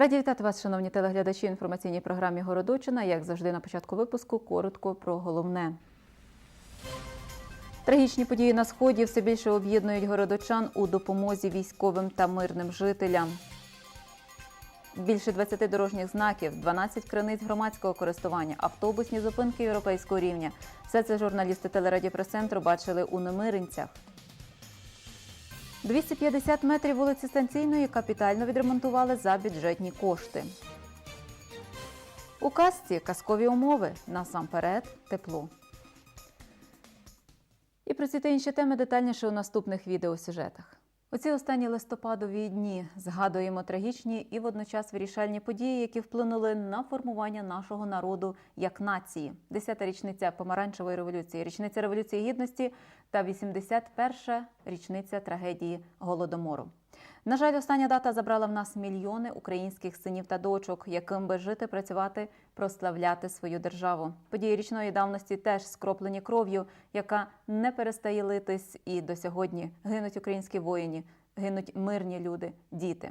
Раді вітати вас, шановні телеглядачі, інформаційній програмі Городочина. Як завжди, на початку випуску коротко про головне. Трагічні події на сході все більше об'єднують городочан у допомозі військовим та мирним жителям. Більше 20 дорожніх знаків, 12 криниць громадського користування, автобусні зупинки європейського рівня. Все це журналісти телерадіопрес-центру бачили у Немиринцях. 250 метрів вулиці Станційної капітально відремонтували за бюджетні кошти. У казці казкові умови насамперед тепло. І про ці та інші теми детальніше у наступних відеосюжетах. У ці останні листопадові дні згадуємо трагічні і водночас вирішальні події, які вплинули на формування нашого народу як нації. Десята річниця помаранчевої революції, річниця революції гідності та 81-ша річниця трагедії голодомору. На жаль, остання дата забрала в нас мільйони українських синів та дочок, яким би жити, працювати, прославляти свою державу. Події річної давності теж скроплені кров'ю, яка не перестає литись, і до сьогодні гинуть українські воїні, гинуть мирні люди, діти.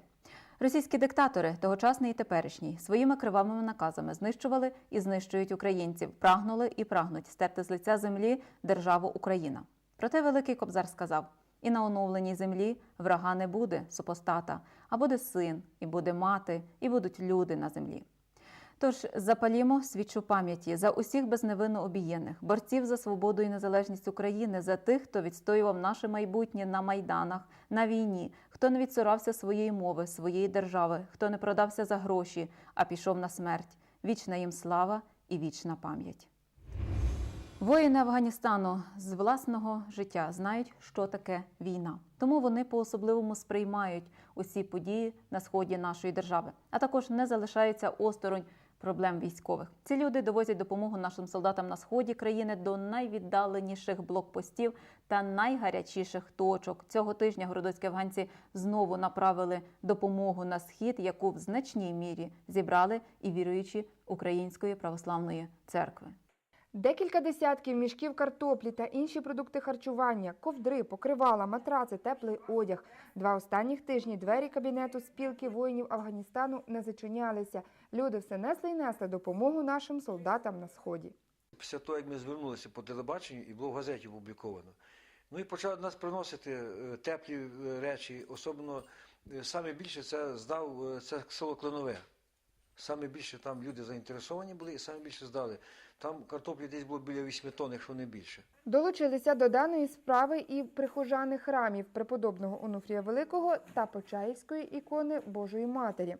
Російські диктатори, тогочасний і теперішній, своїми кривавими наказами знищували і знищують українців, прагнули і прагнуть стерти з лиця землі державу Україна. Проте Великий Кобзар сказав: і на оновленій землі врага не буде супостата, а буде син, і буде мати, і будуть люди на землі. Тож запалімо свічу пам'яті за усіх безневинно обієних, борців за свободу і незалежність України, за тих, хто відстоював наше майбутнє на майданах, на війні, хто не відсурався своєї мови, своєї держави, хто не продався за гроші, а пішов на смерть. Вічна їм слава і вічна пам'ять. Воїни Афганістану з власного життя знають, що таке війна. Тому вони по-особливому сприймають усі події на сході нашої держави, а також не залишаються осторонь проблем військових. Ці люди довозять допомогу нашим солдатам на сході країни до найвіддаленіших блокпостів та найгарячіших точок. Цього тижня городоцькі афганці знову направили допомогу на схід, яку в значній мірі зібрали і віруючі Української православної церкви. Декілька десятків мішків картоплі та інші продукти харчування, ковдри, покривала, матраци, теплий одяг. Два останніх тижні двері кабінету спілки воїнів Афганістану не зачинялися. Люди все несли й несли допомогу нашим солдатам на сході. Після того, як ми звернулися по телебаченню і було в газеті опубліковано. Ну і почали нас приносити е, теплі е, речі, особливо е, саме більше це здав це село Клинове. Саме більше там люди заінтересовані були і саме більше здали. Там картоплі десь було біля 8 тонн, якщо не більше. Долучилися до даної справи і прихожани храмів преподобного Онуфрія Великого та Почаївської ікони Божої Матері.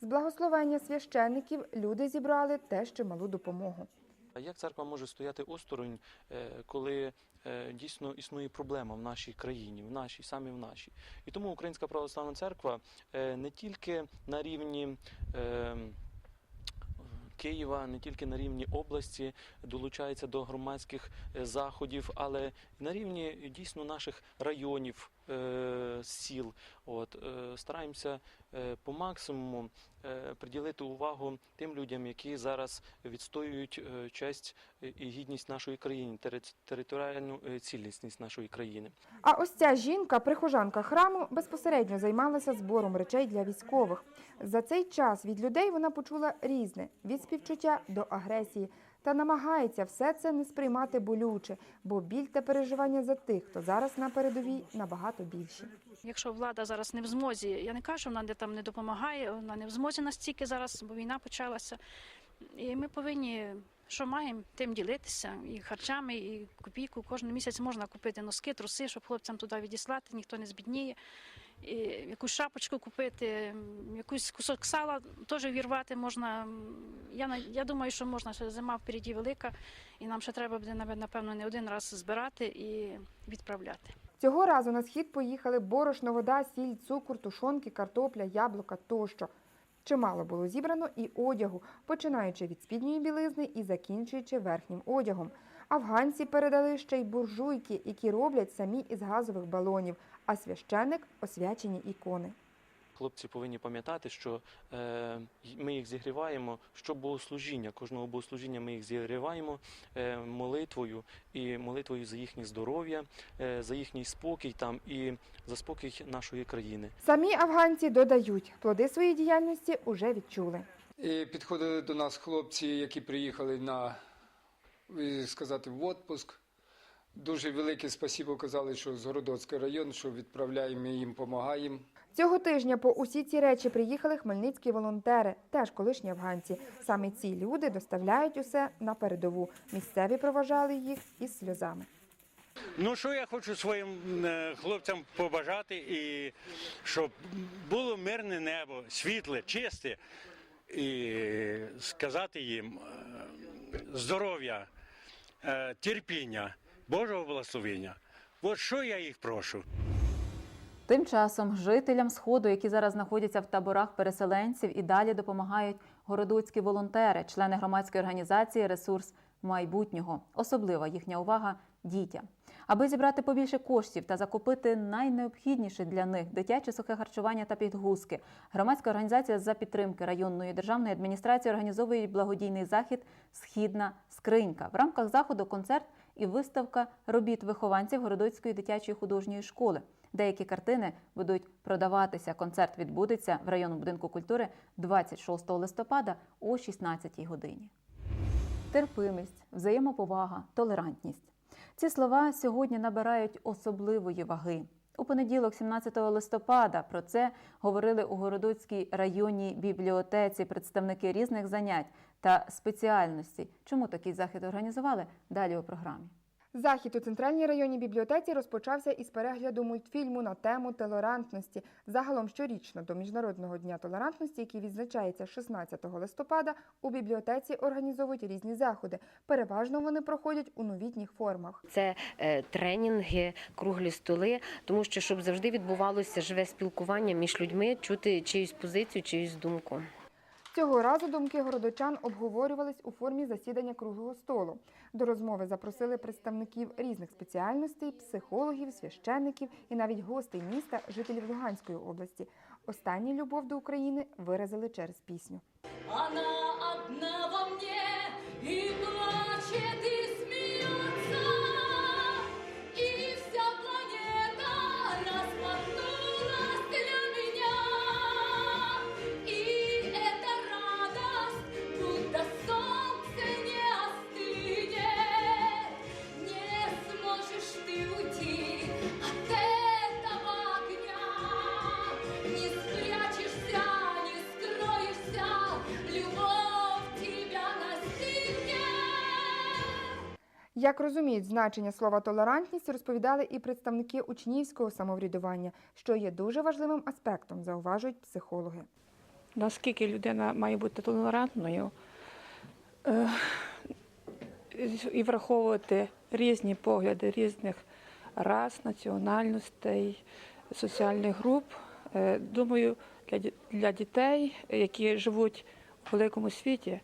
З благословення священників люди зібрали теж чималу допомогу. А Як церква може стояти осторонь, е, коли е, дійсно існує проблема в нашій країні, в нашій, саме в нашій? І тому Українська православна церква е, не тільки на рівні Києва, не тільки на рівні області долучається до громадських е, заходів, але на рівні дійсно наших районів, сіл. От е, стараємося е, по максимуму е, приділити увагу тим людям, які зараз відстоюють е, честь і гідність нашої країни, тери- територіальну е, цілісність нашої країни. А ось ця жінка, прихожанка храму, безпосередньо займалася збором речей для військових. За цей час від людей вона почула різне від співчуття до агресії та намагається все це не сприймати болюче, бо біль та переживання за тих, хто зараз на передовій, набагато більші. Якщо влада зараз не в змозі, я не кажу, вона там не допомагає, вона не в змозі настільки зараз, бо війна почалася. І ми повинні, що маємо, тим ділитися і харчами, і копійку. Кожен місяць можна купити носки, труси, щоб хлопцям туди відіслати, ніхто не збідніє. Якусь шапочку купити, м, якийсь кусок сала теж вірвати можна. Я, я думаю, що можна, що зима впереді велика, і нам ще треба буде, напевно, не один раз збирати і відправляти. Цього разу на схід поїхали борошно, вода, сіль, цукор, тушонки, картопля, яблука тощо. Чимало було зібрано і одягу, починаючи від спідньої білизни і закінчуючи верхнім одягом. Афганці передали ще й буржуйки, які роблять самі із газових балонів, а священик освячені ікони. Хлопці повинні пам'ятати, що е, ми їх зігріваємо, що богослужіння, кожного богослужіння ми їх зігріваємо е, молитвою і молитвою за їхнє здоров'я, е, за їхній спокій там і за спокій нашої країни. Самі афганці додають, плоди своєї діяльності уже відчули. І підходили до нас хлопці, які приїхали на сказати в відпуск. Дуже велике спасибо казали, що з Городоцький район, що відправляємо їм допомагаємо. Цього тижня по усі ці речі приїхали хмельницькі волонтери, теж колишні афганці. Саме ці люди доставляють усе на передову. Місцеві проважали їх із сльозами. Ну що я хочу своїм е, хлопцям побажати, і щоб було мирне небо, світле, чисте, і сказати їм е, здоров'я, е, терпіння, Божого благословення. От що я їх прошу. Тим часом жителям сходу, які зараз знаходяться в таборах переселенців, і далі допомагають городоцькі волонтери, члени громадської організації Ресурс майбутнього. Особлива їхня увага дітям. Аби зібрати побільше коштів та закупити найнеобхідніше для них дитяче сухе харчування та підгузки. Громадська організація за підтримки районної державної адміністрації організовує благодійний захід Східна скринька. В рамках заходу концерт і виставка робіт вихованців Городоцької дитячої художньої школи. Деякі картини будуть продаватися. Концерт відбудеться в районному будинку культури 26 листопада о 16 годині. Терпимість, взаємоповага, толерантність. Ці слова сьогодні набирають особливої ваги. У понеділок, 17 листопада, про це говорили у Городоцькій районній бібліотеці представники різних занять та спеціальностей. Чому такий захід організували? Далі у програмі. Захід у центральній районній бібліотеці розпочався із перегляду мультфільму на тему толерантності. Загалом щорічно до Міжнародного дня толерантності, який відзначається 16 листопада, у бібліотеці організовують різні заходи. Переважно вони проходять у новітніх формах. Це е, тренінги, круглі столи, тому що щоб завжди відбувалося живе спілкування між людьми, чути чиюсь позицію, чиюсь думку. Цього разу думки городочан обговорювались у формі засідання круглого столу. До розмови запросили представників різних спеціальностей, психологів, священників і навіть гостей міста, жителів Луганської області. Останні любов до України виразили через пісню. Вона одна во мне и Як розуміють значення слова толерантність, розповідали і представники учнівського самоврядування, що є дуже важливим аспектом, зауважують психологи. наскільки людина має бути толерантною е, і враховувати різні погляди різних рас, національностей, соціальних груп. Е, Думаю, для дітей, які живуть у великому світі,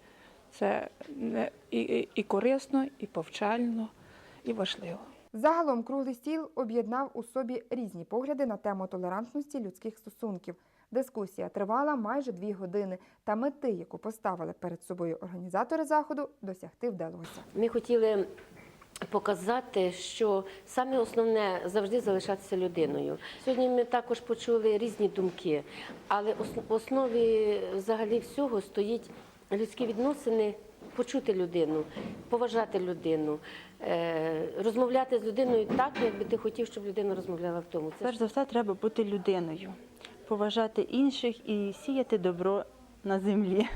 це не, і, і, і корисно, і повчально, і важливо. Загалом круглий стіл об'єднав у собі різні погляди на тему толерантності людських стосунків. Дискусія тривала майже дві години, та мети, яку поставили перед собою організатори заходу, досягти вдалося. Ми хотіли показати, що саме основне завжди залишатися людиною. Сьогодні ми також почули різні думки, але в основі взагалі всього стоїть людські відносини. Почути людину, поважати людину, е, розмовляти з людиною так, як би ти хотів, щоб людина розмовляла в тому. Це Перш за все, треба бути людиною, поважати інших і сіяти добро на землі.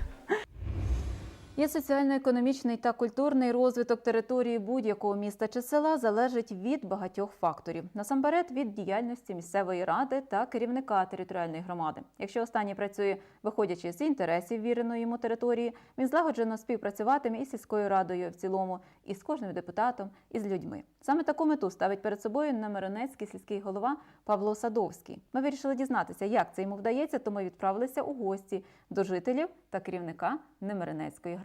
Є соціально-економічний та культурний розвиток території будь-якого міста чи села залежить від багатьох факторів. Насамперед від діяльності місцевої ради та керівника територіальної громади. Якщо останній працює, виходячи з інтересів віреної йому території, він злагоджено співпрацюватиме із сільською радою в цілому, і з кожним депутатом, і з людьми. Саме таку мету ставить перед собою Немиронецький сільський голова Павло Садовський. Ми вирішили дізнатися, як це йому вдається, тому відправилися у гості до жителів та керівника Немиринецької громади.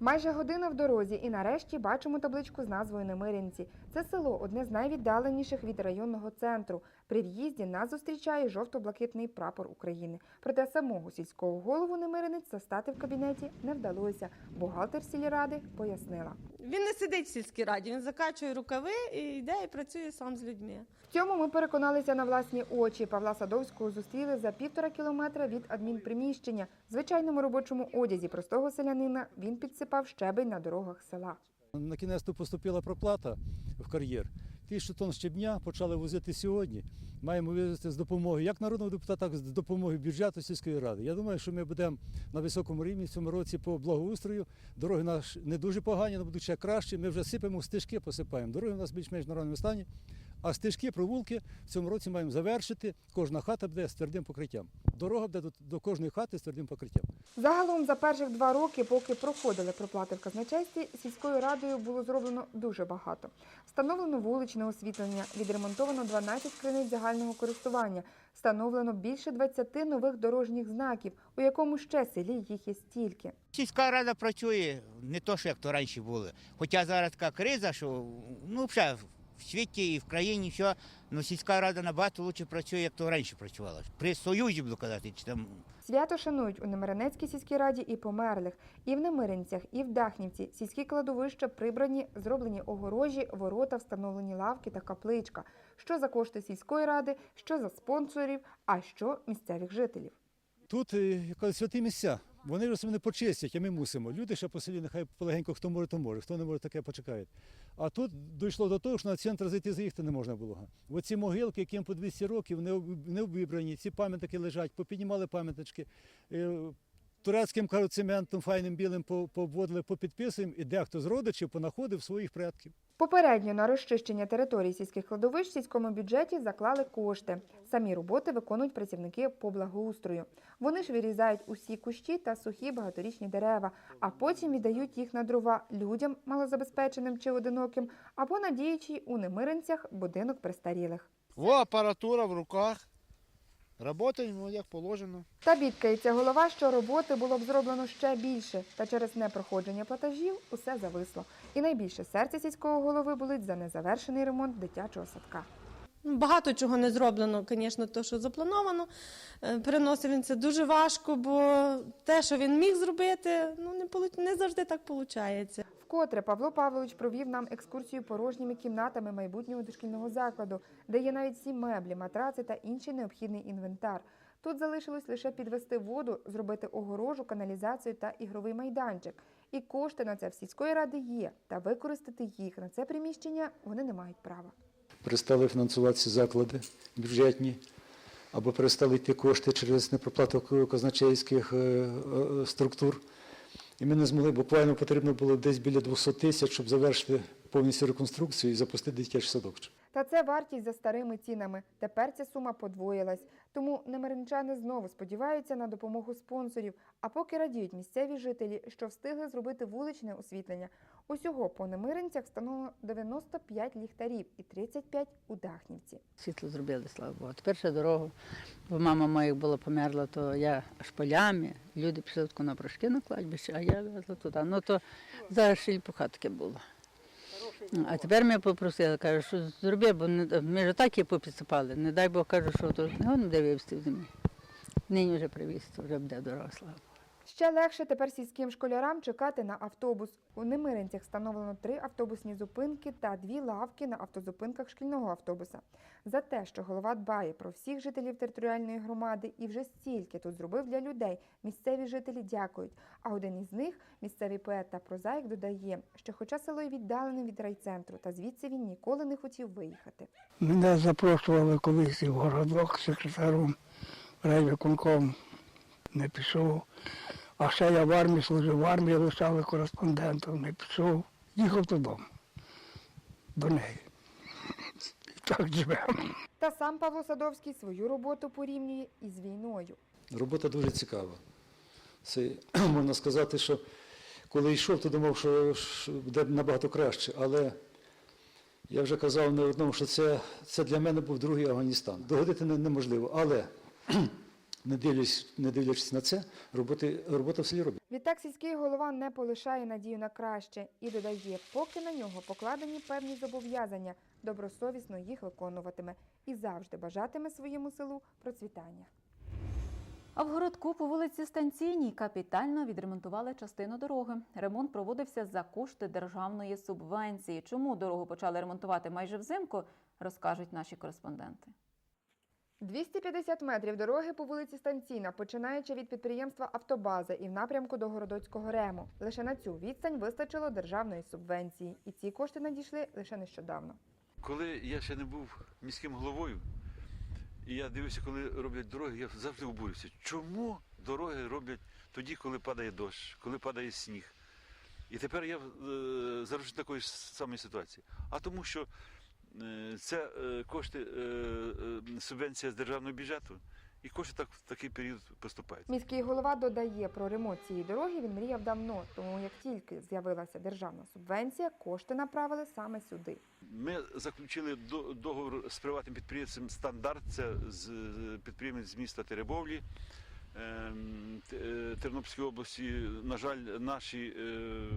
Майже година в дорозі, і нарешті бачимо табличку з назвою Немирянці. Це село одне з найвіддаленіших від районного центру. При в'їзді нас зустрічає жовто-блакитний прапор України. Проте самого сільського голову Немиринець застати в кабінеті не вдалося. Бухгалтер сільради пояснила. Він не сидить в сільській раді, він закачує рукави і йде і працює сам з людьми. В цьому ми переконалися на власні очі. Павла Садовського зустріли за півтора кілометра від адмінприміщення. В звичайному робочому одязі простого селянина він підсипав щебень на дорогах села. На кінець поступила проплата в кар'єр. Тисячу тонн щебня почали возити сьогодні. Маємо вивезти з допомогою як народного депутата, так і з допомогою бюджету сільської ради. Я думаю, що ми будемо на високому рівні в цьому році по благоустрою. Дороги наші не дуже погані, але будуть ще краще. Ми вже сипемо стежки, посипаємо. Дороги у нас більш-менш нормальному стані. А стежки, провулки в цьому році маємо завершити. Кожна хата буде з твердим покриттям. Дорога буде до, кожної хати з твердим покриттям. Загалом за перших два роки, поки проходили проплати в казначействі, сільською радою було зроблено дуже багато. Встановлено вуличне освітлення, відремонтовано 12 криниць загального користування, встановлено більше 20 нових дорожніх знаків, у якому ще селі їх є стільки. Сільська рада працює не то, що як то раніше було. Хоча зараз така криза, що ну взагалі в світі і в країні все, ну сільська рада набагато краще працює, як то раніше працювала. При Союзі, буду казати, чи там Свято шанують у Немирянецькій сільській раді і померлих, і в Немиринцях, і в Дахнівці. Сільські кладовища прибрані, зроблені огорожі, ворота, встановлені лавки та капличка. Що за кошти сільської ради, що за спонсорів, а що місцевих жителів. Тут е, святі місця. Вони ж себе не почистять, а ми мусимо. Люди ще по селі, нехай полегенько, хто може, то може, хто не може, таке почекає. А тут дійшло до того, що на центр зайти заїхати не можна було. Оці могилки, яким по 200 років не обібрані, ці пам'ятники лежать, попіднімали пам'ятнички. Турецьким кажуть, цементом файним білим по- пообводили, попідписуємо, і дехто з родичів понаходив своїх предків. Попередньо на розчищення територій сільських кладовищ в сільському бюджеті заклали кошти. Самі роботи виконують працівники по благоустрою. Вони ж вирізають усі кущі та сухі багаторічні дерева, а потім віддають їх на дрова людям малозабезпеченим чи одиноким, або на діючий у немиринцях будинок престарілих. Во апаратура в руках. Работаємо як положено. Та бідкається голова, що роботи було б зроблено ще більше, та через непроходження платежів усе зависло. І найбільше серце сільського голови болить за незавершений ремонт дитячого садка. Багато чого не зроблено, звісно, то, що заплановано. Е, Переносив він це дуже важко, бо те, що він міг зробити, ну не завжди так виходить. Вкотре Павло Павлович провів нам екскурсію порожніми кімнатами майбутнього дошкільного закладу, де є навіть всі меблі, матраци та інший необхідний інвентар. Тут залишилось лише підвести воду, зробити огорожу, каналізацію та ігровий майданчик. І кошти на це в сільської ради є, та використати їх на це приміщення вони не мають права. перестали фінансуватися заклади бюджетні, або перестали йти кошти через непроплату казначейських е, е, структур. І ми не змогли, буквально потрібно було десь біля 200 тисяч, щоб завершити повністю реконструкцію і запустити дитячий садок. Та це вартість за старими цінами. Тепер ця сума подвоїлась. Тому немиринчани знову сподіваються на допомогу спонсорів. А поки радіють місцеві жителі, що встигли зробити вуличне освітлення. Усього по немиринцях встановлено 95 ліхтарів і 35 у Дахнівці. Світло зробили, слава Богу. Тепер ще дорогу. Бо мама моя була померла, то я аж полями. Люди пішли на прошки на кладбище, а я везла туди. Ну то зараз шільпуха таке було. А тепер ми попросили, кажу, що зроби, бо ми ж так її попідсипали. Не дай Бог кажу, що то не вивезти в землі. Нині вже привіз, вже буде дорога, слава. Ще легше тепер сільським школярам чекати на автобус. У Немиринцях встановлено три автобусні зупинки та дві лавки на автозупинках шкільного автобуса. За те, що голова дбає про всіх жителів територіальної громади і вже стільки тут зробив для людей, місцеві жителі дякують. А один із них, місцевий поет та прозаїк, додає, що хоча село й віддалене від райцентру, та звідси він ніколи не хотів виїхати. Мене запрошували колись і в городок секретарем райвиконком. Не пішов. А ще я в армії служив, в армії лишали кореспондентом, не пішов. Їхав додому. До неї. І так живемо. Та сам Павло Садовський свою роботу порівнює із війною. Робота дуже цікава. Це можна сказати, що коли йшов, то думав, що, буде набагато краще. Але я вже казав не одному, що це, це для мене був другий Афганістан. Догодити неможливо. Але не дивлячись, не дивлячись на це, роботи, робота в селі робить. Відтак сільський голова не полишає надію на краще і додає, поки на нього покладені певні зобов'язання, добросовісно їх виконуватиме і завжди бажатиме своєму селу процвітання. А в городку по вулиці Станційній капітально відремонтували частину дороги. Ремонт проводився за кошти державної субвенції. Чому дорогу почали ремонтувати майже взимку, розкажуть наші кореспонденти. 250 метрів дороги по вулиці Станційна, починаючи від підприємства Автобаза і в напрямку до Городоцького рему. Лише на цю відстань вистачило державної субвенції, і ці кошти надійшли лише нещодавно. Коли я ще не був міським головою, і я дивився, коли роблять дороги, я завжди обурювався. Чому дороги роблять тоді, коли падає дощ, коли падає сніг? І тепер я е, зараз такої ж самої ситуації. А тому, що це е, кошти е, е, субвенція з державного бюджету, і кошти так в такий період поступають. Міський голова додає, про ремонт цієї дороги він мріяв давно, тому як тільки з'явилася державна субвенція, кошти направили саме сюди. Ми заключили до- договор з приватним підприємцем стандарт. Це з е, підприємець з міста Теребовлі ем, е, Тернопільської області. На жаль, наші е,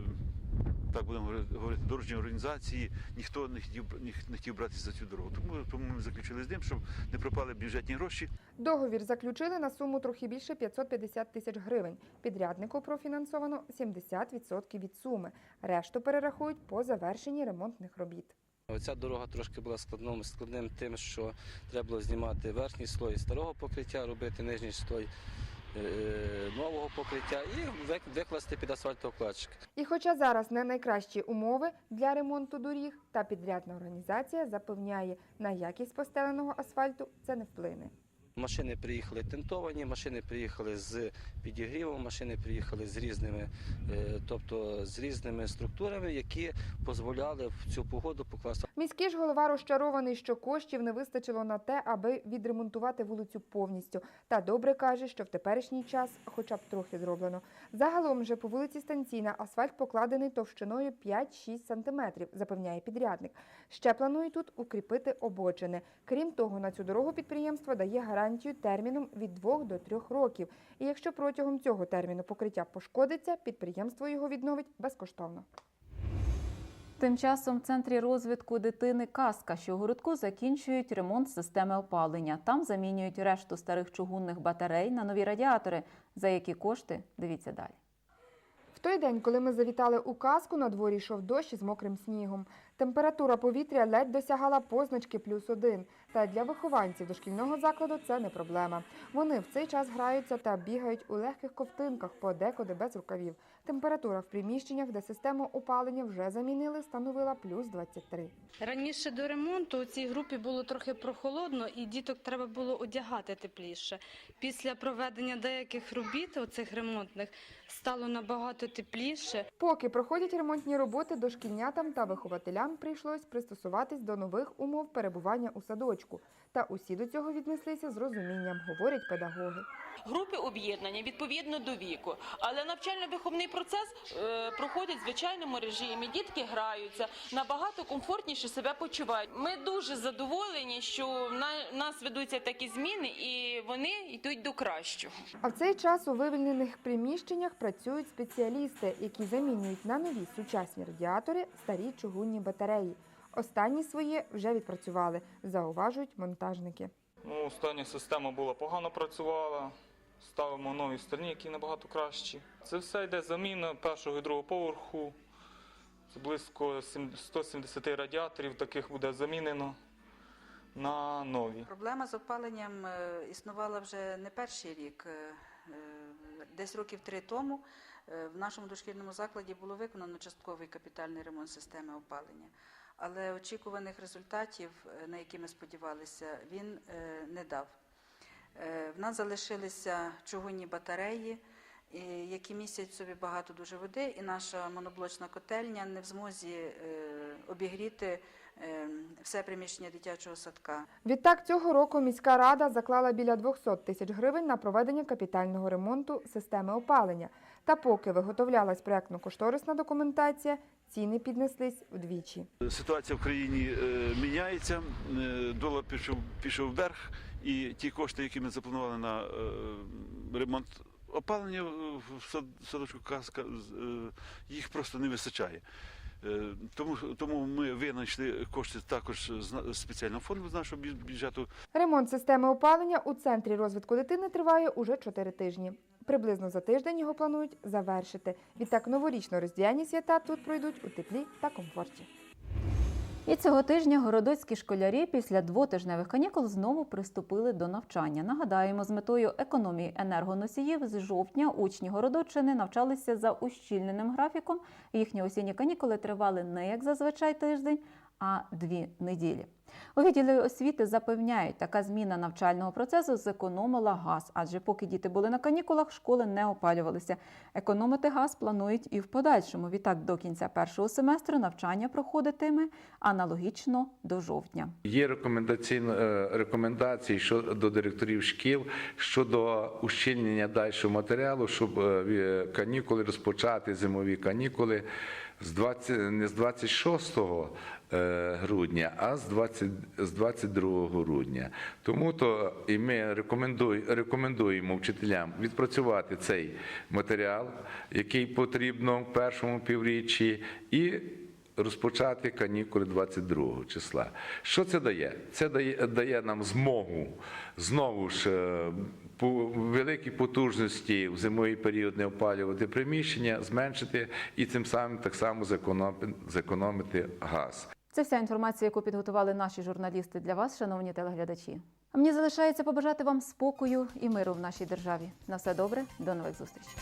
так будемо говорити- дорожні організації ніхто не хотів не не хотів братися за цю дорогу. Тому, тому ми заключили з ним, щоб не пропали бюджетні гроші. Договір заключили на суму трохи більше 550 тисяч гривень. Підряднику профінансовано 70% від суми. Решту перерахують по завершенні ремонтних робіт. Оця дорога трошки була складним, складним тим, що треба було знімати верхній слой старого покриття, робити нижній слой нового покриття і викласти під асфальтоукладчик. І хоча зараз не найкращі умови для ремонту доріг, та підрядна організація запевняє, на якість постеленого асфальту це не вплине. Машини приїхали тентовані, машини приїхали з підігрівом, машини приїхали з різними, е, тобто з різними структурами, які дозволяли в цю погоду покласти Міський ж голова розчарований, що коштів не вистачило на те, аби відремонтувати вулицю повністю. Та добре каже, що в теперішній час хоча б трохи зроблено. Загалом же по вулиці Станційна асфальт покладений товщиною 5-6 сантиметрів, запевняє підрядник. Ще планують тут укріпити обочини. Крім того, на цю дорогу підприємство дає гарантію терміном від 2 до 3 років. І якщо протягом цього терміну покриття пошкодиться, підприємство його відновить безкоштовно. Тим часом в центрі розвитку дитини Казка, що у городку закінчують ремонт системи опалення. Там замінюють решту старих чугунних батарей на нові радіатори. За які кошти дивіться далі. В той день, коли ми завітали у казку, на дворі йшов дощ із мокрим снігом. Температура повітря ледь досягала позначки плюс один. Та для вихованців дошкільного закладу це не проблема. Вони в цей час граються та бігають у легких ковтинках, подекуди без рукавів. Температура в приміщеннях, де систему опалення вже замінили, становила плюс 23. Раніше до ремонту у цій групі було трохи прохолодно, і діток треба було одягати тепліше. Після проведення деяких робіт, оцих ремонтних, стало набагато тепліше. Поки проходять ремонтні роботи, дошкільнятам та вихователям прийшлось пристосуватись до нових умов перебування у садочку. Та усі до цього віднеслися з розумінням, говорять педагоги. Групи об'єднання відповідно до віку, але навчально-виховний процес е, проходить в звичайному режимі. Дітки граються, набагато комфортніше себе почувають. Ми дуже задоволені, що в на- нас ведуться такі зміни, і вони йдуть до кращого. А в цей час у вивільнених приміщеннях працюють спеціалісти, які замінюють на нові сучасні радіатори старі чугунні батареї. Останні свої вже відпрацювали, зауважують монтажники. Ну, остання система була погано працювала. Ставимо нові стальні, які набагато кращі. Це все йде заміна першого і другого поверху. Це близько 170 радіаторів, таких буде замінено на нові. Проблема з опаленням е, існувала вже не перший рік. Е, е, Десь років три тому в нашому дошкільному закладі було виконано частковий капітальний ремонт системи опалення. Але очікуваних результатів, е, на які ми сподівалися, він е, не дав. Е, В нас залишилися чугунні батареї, які містять собі багато дуже води, і наша моноблочна котельня не в змозі обігріти е, все приміщення дитячого садка. Відтак цього року міська рада заклала біля 200 тисяч гривень на проведення капітального ремонту системи опалення. Та поки виготовлялась проектно-кошторисна документація, ціни піднеслись вдвічі. Ситуація в країні е, міняється, е, долар пішов, пішов вверх, І ті кошти, які ми запланували на е, ремонт опалення в сад- садочку Казка, їх просто не вистачає. Тому, тому ми винайшли кошти також з спеціального фонду з нашого бюджету. Ремонт системи опалення у центрі розвитку дитини триває уже 4 тижні. Приблизно за тиждень його планують завершити. Відтак новорічно-різдвяні свята тут пройдуть у теплі та комфорті. І цього тижня городоцькі школярі після двотижневих канікул знову приступили до навчання. Нагадаємо, з метою економії енергоносіїв з жовтня учні Городоччини навчалися за ущільненим графіком. Їхні осінні канікули тривали не як зазвичай тиждень, а дві неділі. У відділі освіти запевняють, така зміна навчального процесу зекономила газ, адже поки діти були на канікулах, школи не опалювалися. Економити газ планують і в подальшому. Відтак до кінця першого семестру навчання проходитиме аналогічно до жовтня. Є е, рекомендації щодо директорів шкіл щодо ущільнення дальшого матеріалу, щоб е, канікули розпочати зимові канікули з 20, не з 26 е, грудня, а з 20, з 22 грудня. Тому то і ми рекомендуй, рекомендуємо вчителям відпрацювати цей матеріал, який потрібно в першому півріччі, і розпочати канікули 22 числа. Що це дає? Це дає, дає нам змогу знову ж е, великій потужності в зимовий період не опалювати приміщення, зменшити і цим самим так само зекономити, газ. Це вся інформація, яку підготували наші журналісти для вас, шановні телеглядачі. А мені залишається побажати вам спокою і миру в нашій державі. На все добре, до нових зустрічей.